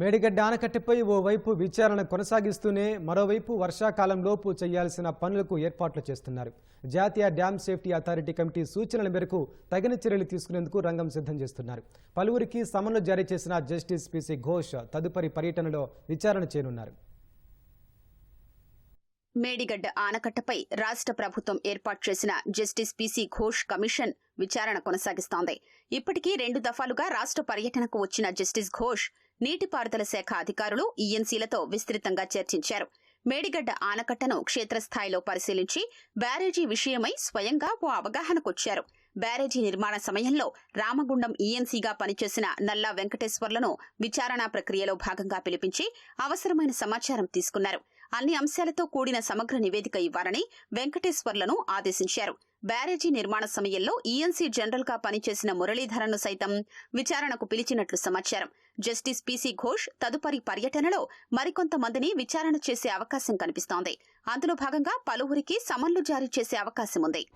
మేడిగడ్డ ఆనకట్టపై ఓవైపు విచారణ కొనసాగిస్తూనే మరోవైపు వర్షాకాలంలోపు చేయాల్సిన పనులకు ఏర్పాట్లు చేస్తున్నారు. జాతీయ డ్యామ్ సేఫ్టీ అథారిటీ కమిటీ సూచనల మేరకు తగిన చర్యలు తీసుకునేందుకు రంగం సిద్ధం చేస్తున్నారు. పలువురికి సమన్లు జారీ చేసిన జస్టిస్ పిసి ఘోష్ తదుపరి పర్యటనలో విచారణ చేయనున్నారు. మేడిగడ్డ ఆనకట్టపై రాష్ట్ర ప్రభుత్వం ఏర్పాటు చేసిన జస్టిస్ పిసి ఘోష్ కమిషన్ విచారణ కొనసాగిస్తోంది. ఇప్పటికీ రెండు దఫాలుగా రాష్ట్ర పర్యటనకు వచ్చిన జస్టిస్ ఘోష్ నీటిపారుదల శాఖ అధికారులు ఈఎన్సీలతో విస్తృతంగా చర్చించారు. మేడిగడ్డ ఆనకట్టను క్షేత్రస్థాయిలో పరిశీలించి బ్యారేజీ విషయమై స్వయంగా ఓ అవగాహనకొచ్చారు. బ్యారేజీ నిర్మాణ సమయంలో రామగుండం ఈఎన్సీగా పనిచేసిన నల్లా వెంకటేశ్వర్లను విచారణా ప్రక్రియలో భాగంగా పిలిపించి అవసరమైన సమాచారం తీసుకున్నారు. అన్ని అంశాలతో కూడిన సమగ్ర నివేదిక ఇవ్వాలని వెంకటేశ్వర్లను ఆదేశించారు. బ్యారేజీ నిర్మాణ సమయంలో ఈఎన్సీ జనరల్గా పనిచేసిన మురళీధరన్ను సైతం విచారణకు పిలిచినట్లు సమాచారం. జస్టిస్ పిసి ఘోష్ తదుపరి పర్యటనలో మరికొంతమందిని విచారణ చేసే అవకాశం కనిపిస్తోంది. అందులో భాగంగా పలువురికి సమన్లు జారీ చేసే అవకాశం ఉంది.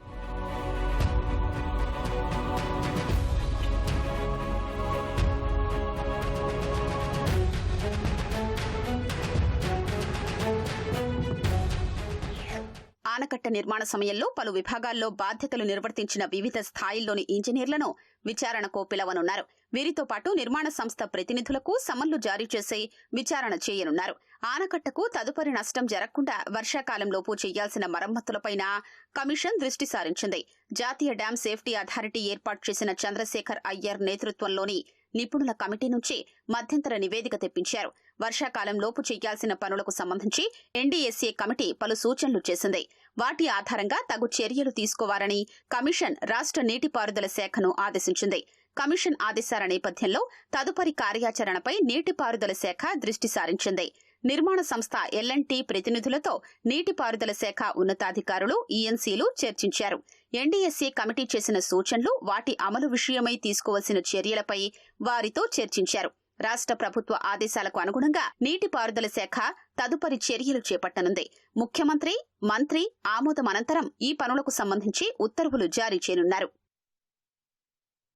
ఆనకట్ట నిర్మాణ సమయంలో పలు విభాగాల్లో బాధ్యతలు నిర్వర్తించిన వివిధ స్థాయిల్లోని ఇంజనీర్లను విచారణకు పిలవనున్నారు. వీరితో పాటు నిర్మాణ సంస్థ ప్రతినిధులకు సమన్లు జారీ చేసి విచారణ చేయనున్నారు. ఆనకట్టకు తదుపరి నష్టం జరగకుండా వర్షాకాలంలోపు చేయాల్సిన మరమ్మతులపైన కమిషన్ దృష్టి సారించింది. జాతీయ డ్యాం సేఫ్టీ అథారిటీ ఏర్పాటు చేసిన చంద్రశేఖర్ అయ్యర్ నేతృత్వంలోని నిపుణుల కమిటీ నుంచి మధ్యంతర నివేదిక తెప్పించారు. వర్షాకాలంలోపు చేయాల్సిన పనులకు సంబంధించి ఎన్డీఎస్ఏ కమిటీ పలు సూచనలు చేసింది. వాటి ఆధారంగా తగు చర్యలు తీసుకోవాలని కమిషన్ రాష్ట్ర నీటిపారుదల శాఖను ఆదేశించింది. కమిషన్ ఆదేశాల నేపథ్యంలో తదుపరి కార్యాచరణపై నీటిపారుదల శాఖ దృష్టి సారించింది. నిర్మాణ సంస్థ ఎల్ఎన్టీ ప్రతినిధులతో నీటిపారుదల శాఖ ఉన్నతాధికారులు ఈఎన్సీలు చర్చించారు. ఎన్డీఎస్సీ కమిటీ చేసిన సూచనలు వాటి అమలు విషయమై తీసుకోవలసిన చర్యలపై వారితో చర్చించారు. రాష్ట్ర ప్రభుత్వ ఆదేశాలకు అనుగుణంగా నీటిపారుదల శాఖ తదుపరి చర్యలు చేపట్టనుంది. ముఖ్యమంత్రి మంత్రి ఆమోదం అనంతరం ఈ పనులకు సంబంధించి ఉత్తర్వులు జారీ చేయనున్నారు.